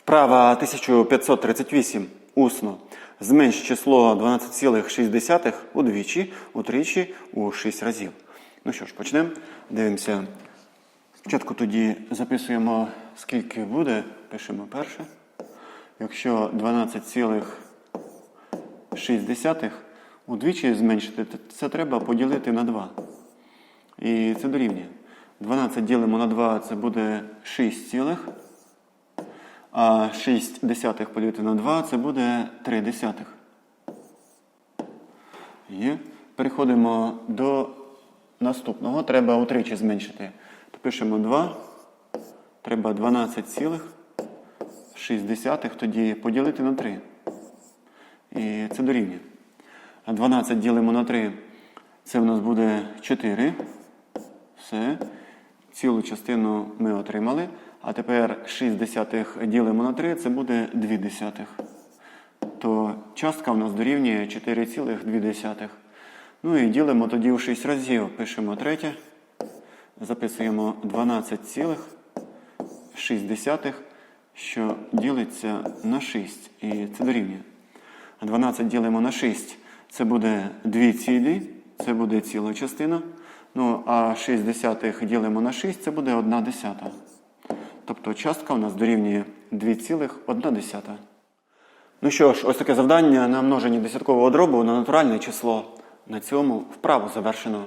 Вправа 1538 усно. Зменш число 12,6 удвічі, утричі, у 6 разів. Ну що ж, почнемо. Дивимося. Спочатку тоді записуємо, скільки буде. Пишемо перше. Якщо 12,6 удвічі зменшити, то це треба поділити на 2. І це дорівнює. 12 ділимо на 2, це буде 6 цілих. А 6 десятих поділити на 2 це буде 3 десятих. Є. Переходимо до наступного. Треба утричі зменшити. То пишемо 2. Треба 12,6 десятих, тоді поділити на 3. І це дорівнює. 12 ділимо на 3. Це в нас буде 4. Все. Цілу частину ми отримали. А тепер 6 десятих ділимо на 3, це буде 2 десятих. То частка в нас дорівнює 4,2. Ну і ділимо тоді в 6 разів. Пишемо третє. Записуємо 12,6, що ділиться на 6. І це дорівнює. 12 ділимо на 6, це буде 2 цілі, це буде ціла частина. Ну, а 6 десятих ділимо на 6, це буде 1 десята. Тобто частка у нас дорівнює 2,1. Ну що ж, ось таке завдання на множенні десяткового дробу на натуральне число. На цьому вправу завершено.